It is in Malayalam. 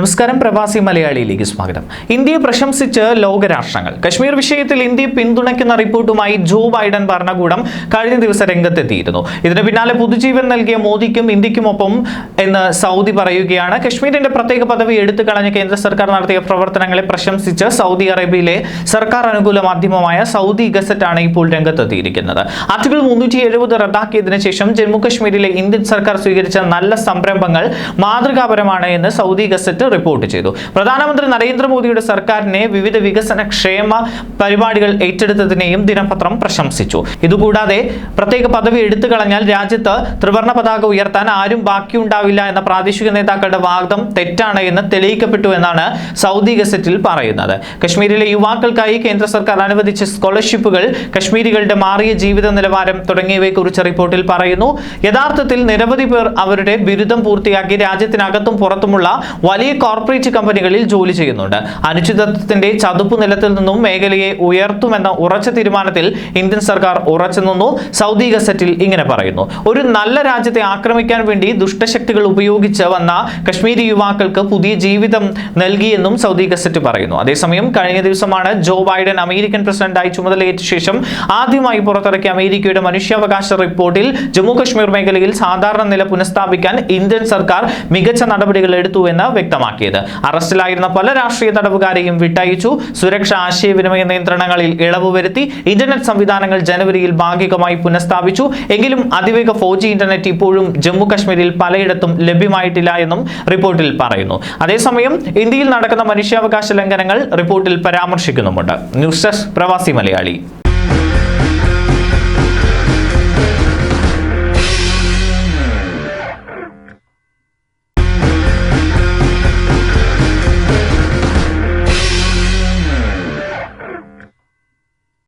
നമസ്കാരം പ്രവാസി മലയാളിയിലേക്ക് സ്വാഗതം. ഇന്ത്യയെ പ്രശംസിച്ച് ലോകരാഷ്ട്രങ്ങൾ. കശ്മീർ വിഷയത്തിൽ ഇന്ത്യയെ പിന്തുണയ്ക്കുന്ന റിപ്പോർട്ടുമായി ജോ ബൈഡൻ ഭരണകൂടം കഴിഞ്ഞ ദിവസം രംഗത്തെത്തിയിരുന്നു. ഇതിന് പിന്നാലെ പുതുജീവൻ നൽകിയ മോദിക്കും ഇന്ത്യക്കുമൊപ്പം എന്ന് സൗദി പറയുകയാണ്. കശ്മീരിന്റെ പ്രത്യേക പദവി എടുത്തു കളഞ്ഞ കേന്ദ്ര സർക്കാർ നടത്തിയ പ്രവർത്തനങ്ങളെ പ്രശംസിച്ച് സൗദി അറേബ്യയിലെ സർക്കാർ അനുകൂല മാധ്യമമായ സൗദി ഗസറ്റാണ് ഇപ്പോൾ രംഗത്തെത്തിയിരിക്കുന്നത്. ആർട്ടിക്കിൾ മുന്നൂറ്റി എഴുപത് റദ്ദാക്കിയതിനു ശേഷം ജമ്മു കശ്മീരിലെ ഇന്ത്യൻ സർക്കാർ സ്വീകരിച്ച നല്ല സംരംഭങ്ങൾ മാതൃകാപരമാണ് എന്ന് സൗദി ഗസറ്റ് റിപ്പോർട്ട് ചെയ്തു. പ്രധാനമന്ത്രി നരേന്ദ്രമോദിയുടെ സർക്കാരിനെ വിവിധ വികസന ക്ഷേമ പരിപാടികൾ ഏറ്റെടുത്തതിനെയും ദിനപത്രം പ്രശംസിച്ചു. ഇതുകൂടാതെ പ്രത്യേക പദവി എടുത്തു കളഞ്ഞാൽ രാജ്യത്ത് ത്രിവർണ പതാക ഉയർത്താൻ ആരും ബാക്കിയുണ്ടാവില്ല എന്ന പ്രാദേശിക നേതാക്കളുടെ വാദം തെറ്റാണ് എന്ന് തെളിയിക്കപ്പെട്ടു എന്നാണ് സൗദി ഗസറ്റിൽ പറയുന്നത്. കശ്മീരിലെ യുവാക്കൾക്കായി കേന്ദ്ര സർക്കാർ അനുവദിച്ച സ്കോളർഷിപ്പുകൾ കശ്മീരികളുടെ മാറിയ ജീവിത നിലവാരം തുടങ്ങിയവയെക്കുറിച്ച് റിപ്പോർട്ടിൽ പറയുന്നു. യഥാർത്ഥത്തിൽ നിരവധി പേർ അവരുടെ ബിരുദം പൂർത്തിയാക്കി രാജ്യത്തിനകത്തും പുറത്തുമുള്ള വലിയ കോർപ്പറേറ്റ് കമ്പനികളിൽ ജോലി ചെയ്യുന്നുണ്ട്. അനിശ്ചിതത്വത്തിന്റെ ചതുപ്പ് നിലത്തിൽ നിന്നും മേഖലയെ ഉയർത്തുമെന്ന ഉറച്ച തീരുമാനത്തിൽ ഇന്ത്യൻ സർക്കാർ ഉറച്ചു നിന്നു സൗദി ഗസറ്റിൽ ഇങ്ങനെ പറയുന്നു. ഒരു നല്ല രാജ്യത്തെ ആക്രമിക്കാൻ വേണ്ടി ദുഷ്ടശക്തികൾ ഉപയോഗിച്ച് വന്ന കശ്മീരി യുവാക്കൾക്ക് പുതിയ ജീവിതം നൽകിയെന്നും സൗദി ഗസറ്റ് പറയുന്നു. അതേസമയം കഴിഞ്ഞ ദിവസമാണ് ജോ ബൈഡൻ അമേരിക്കൻ പ്രസിഡന്റായി ചുമതലയേറ്റ ശേഷം ആദ്യമായി പുറത്തിറക്കിയ അമേരിക്കയുടെ മനുഷ്യാവകാശ റിപ്പോർട്ടിൽ ജമ്മു കശ്മീർ മേഖലയിൽ സാധാരണ നില പുനഃസ്ഥാപിക്കാൻ ഇന്ത്യൻ സർക്കാർ മികച്ച നടപടികൾ എടുത്തു എന്ന് വ്യക്തമാക്കിയത് അറസ്റ്റിലായിരുന്ന പല രാഷ്ട്രീയ തടവുകാരെയും വിട്ടയച്ചു. സുരക്ഷ ആശയവിനിമയ നിയന്ത്രണങ്ങളിൽ ഇളവ് വരുത്തി ഇന്റർനെറ്റ് സംവിധാനങ്ങൾ ജനുവരിയിൽ ഭാഗികമായി പുനഃസ്ഥാപിച്ചു. എങ്കിലും അതിവേഗ ഫോർ ജി ഇന്റർനെറ്റ് ഇപ്പോഴും ജമ്മു കശ്മീരിൽ പലയിടത്തും ലഭ്യമായിട്ടില്ല എന്നും റിപ്പോർട്ടിൽ പറയുന്നു. അതേസമയം ഇന്ത്യയിൽ നടക്കുന്ന മനുഷ്യാവകാശ ലംഘനങ്ങൾ റിപ്പോർട്ടിൽ പരാമർശിക്കുന്നുമുണ്ട്. ന്യൂസ് ഡെസ്ക് പ്രവാസി മലയാളി.